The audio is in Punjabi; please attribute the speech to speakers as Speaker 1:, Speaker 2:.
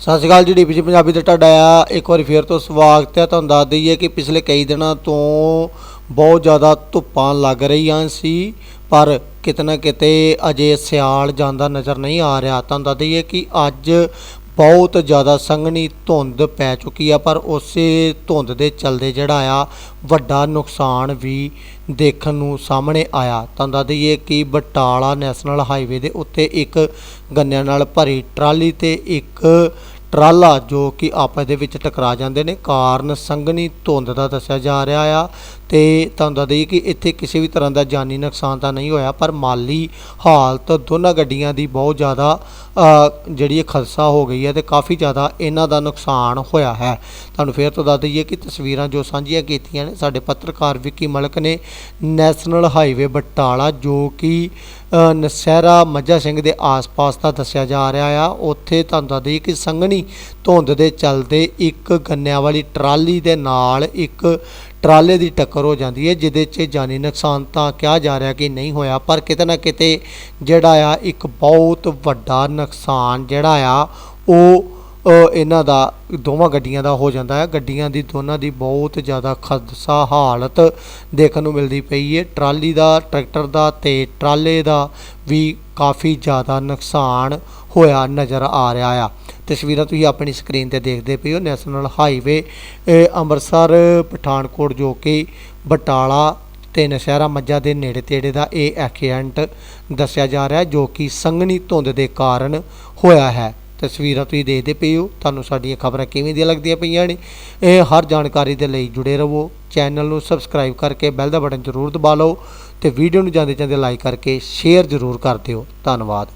Speaker 1: ਸਤਿ ਸ਼੍ਰੀ ਅਕਾਲ ਜੀ ਡੀਪੀਜੀ ਪੰਜਾਬੀ ਤੇ ਤੁਹਾਡਾ ਆ, ਇੱਕ ਵਾਰੀ ਫੇਰ ਤੋਂ ਸਵਾਗਤ ਹੈ। ਤੁਹਾਨੂੰ ਦੱਸ ਦਈਏ ਕਿ ਪਿਛਲੇ ਕਈ ਦਿਨਾਂ ਤੋਂ ਬਹੁਤ ਜ਼ਿਆਦਾ ਧੁੱਪਾਂ ਲੱਗ ਰਹੀਆਂ ਸੀ, ਪਰ ਕਿਤੇ ਨਾ ਕਿਤੇ ਅਜੇ ਸਿਆਲ ਜਾਂਦਾ ਨਜ਼ਰ ਨਹੀਂ ਆ ਰਿਹਾ। ਤੁਹਾਨੂੰ ਦੱਸ ਦਈਏ ਕਿ ਅੱਜ ਬਹੁਤ ਜ਼ਿਆਦਾ ਸੰਘਣੀ ਧੁੰਦ ਪੈ ਚੁੱਕੀ ਆ, ਪਰ ਉਸੇ ਧੁੰਦ ਦੇ ਚਲਦੇ ਜਿਹੜਾ ਆ, ਵੱਡਾ ਨੁਕਸਾਨ ਵੀ ਦੇਖਣ ਨੂੰ ਸਾਹਮਣੇ ਆਇਆ। ਤੁਹਾਨੂੰ ਦੱਸ ਦਈਏ ਕਿ ਬਟਾਲਾ ਨੈਸ਼ਨਲ ਹਾਈਵੇ ਦੇ ਉੱਤੇ ਇੱਕ ਗੰਨਿਆਂ ਨਾਲ ਭਰੀ ਟਰਾਲੀ ਤੇ ਇੱਕ ਟਰਾਲਾ ਜੋ ਕਿ ਆਪਸ ਦੇ ਵਿੱਚ ਟਕਰਾ ਜਾਂਦੇ ਨੇ। ਕਾਰਨ ਸੰਘਣੀ ਧੁੰਦ ਦਾ ਦੱਸਿਆ ਜਾ ਰਿਹਾ ਆ ਤੇ ਤੁਹਾਨੂੰ ਦੱਸ ਦਈਏ ਕਿ ਇੱਥੇ ਕਿਸੇ ਵੀ ਤਰ੍ਹਾਂ ਦਾ ਜਾਨੀ ਨੁਕਸਾਨ ਤਾਂ ਨਹੀਂ ਹੋਇਆ, ਪਰ ਮਾਲੀ ਹਾਲਤ ਦੋਨਾਂ ਗੱਡੀਆਂ ਦੀ ਬਹੁਤ ਜ਼ਿਆਦਾ ਜਿਹੜੀ ਇਹ ਖਦਸ਼ਾ ਹੋ ਗਈ ਹੈ ਤੇ ਕਾਫੀ ਜ਼ਿਆਦਾ ਇਹਨਾਂ ਦਾ ਨੁਕਸਾਨ ਹੋਇਆ ਹੈ। ਤੁਹਾਨੂੰ ਫੇਰ ਤੋਂ ਦੱਸ ਦਈਏ ਕਿ ਤਸਵੀਰਾਂ ਜੋ ਸਾਂਝੀਆਂ ਕੀਤੀਆਂ ਨੇ, ਸਾਡੇ ਪੱਤਰਕਾਰ ਵਿੱਕੀ ਮਲਕ ਨੇ ਨੈਸ਼ਨਲ ਹਾਈਵੇ ਬਟਾਲਾ ਜੋ ਕਿ ਨਸਹਿਰਾ ਮੱਝਾ ਸਿੰਘ ਦੇ ਆਸ-ਪਾਸ ਦਾ ਦੱਸਿਆ ਜਾ ਰਿਹਾ ਆ। ਉੱਥੇ ਤੁਹਾਨੂੰ ਦੱਸ ਦਈਏ ਕਿ ਸੰਘਣੀ ਧੁੰਦ ਦੇ ਚੱਲਦੇ ਇੱਕ ਗੰਨਿਆਂ ਵਾਲੀ ਟਰਾਲੀ ਦੇ ਨਾਲ ਇੱਕ ਟਰਾਲੇ ਦੀ ਟੱਕਰ ਹੋ ਜਾਂਦੀ ਹੈ, ਜਿਹਦੇ 'ਚ ਜਾਨੀ ਨੁਕਸਾਨ ਤਾਂ ਕਿਹਾ ਜਾ ਰਿਹਾ ਕਿ ਨਹੀਂ ਹੋਇਆ, ਪਰ ਕਿਤੇ ਨਾ ਕਿਤੇ ਜਿਹੜਾ ਆ, ਇੱਕ ਬਹੁਤ ਵੱਡਾ ਨੁਕਸਾਨ ਜਿਹੜਾ ਆ, ਉਹ ਇਹਨਾਂ ਦਾ, ਦੋਵਾਂ ਗੱਡੀਆਂ ਦਾ ਹੋ ਜਾਂਦਾ ਹੈ। ਗੱਡੀਆਂ ਦੀ ਦੋਨਾਂ ਦੀ ਬਹੁਤ ਜ਼ਿਆਦਾ ਖਦਸ਼ਾ ਹਾਲਤ ਦੇਖਣ ਨੂੰ ਮਿਲਦੀ ਪਈ ਹੈ ਟਰਾਲੀ ਦਾ, ਟਰੈਕਟਰ ਦਾ ਤੇ ਟਰਾਲੇ ਦਾ ਵੀ ਕਾਫੀ ਜ਼ਿਆਦਾ ਨੁਕਸਾਨ ਹੋਇਆ ਨਜ਼ਰ ਆ ਰਿਹਾ ਆ। ਤਸਵੀਰਾਂ ਤੁਸੀਂ ਆਪਣੀ ਸਕਰੀਨ ਤੇ ਦੇਖਦੇ ਪਏ ਹੋ ਨੈਸ਼ਨਲ ਹਾਈਵੇ ਅੰਮ੍ਰਿਤਸਰ, ਪਠਾਨਕੋਟ ਜੋ ਕਿ ਬਟਾਲਾ ਤੇ ਨਸ਼ਹਿਰਾ ਮੱਝਾ ਦੇ ਨੇੜੇ ਤੇੜੇ ਦਾ ਇਹ ਐਕਸੀਡੈਂਟ ਦੱਸਿਆ ਜਾ ਰਿਹਾ ਜੋ ਕਿ ਸੰਘਣੀ ਧੁੰਦ ਦੇ ਕਾਰਨ ਹੋਇਆ ਹੈ। ਤਸਵੀਰਾਂ ਤੁਸੀਂ ਦੇਖਦੇ ਪਏ ਹੋ। ਤੁਹਾਨੂੰ ਸਾਡੀਆਂ ਖਬਰਾਂ ਕਿਵੇਂ ਦੀਆਂ ਲੱਗਦੀਆਂ ਪਈਆਂ ਨੇ? ਇਹ ਹਰ ਜਾਣਕਾਰੀ ਦੇ ਲਈ ਜੁੜੇ ਰਹੋ। ਚੈਨਲ ਨੂੰ ਸਬਸਕ੍ਰਾਈਬ ਕਰਕੇ ਬੈਲ ਦਾ ਬਟਨ ਜ਼ਰੂਰ ਦਬਾ ਲਓ ਤੇ ਵੀਡੀਓ ਨੂੰ ਜਾਂਦੇ ਜਾਂਦੇ ਲਾਈਕ ਕਰਕੇ ਸ਼ੇਅਰ ਜ਼ਰੂਰ ਕਰ ਦਿਓ। ਧੰਨਵਾਦ।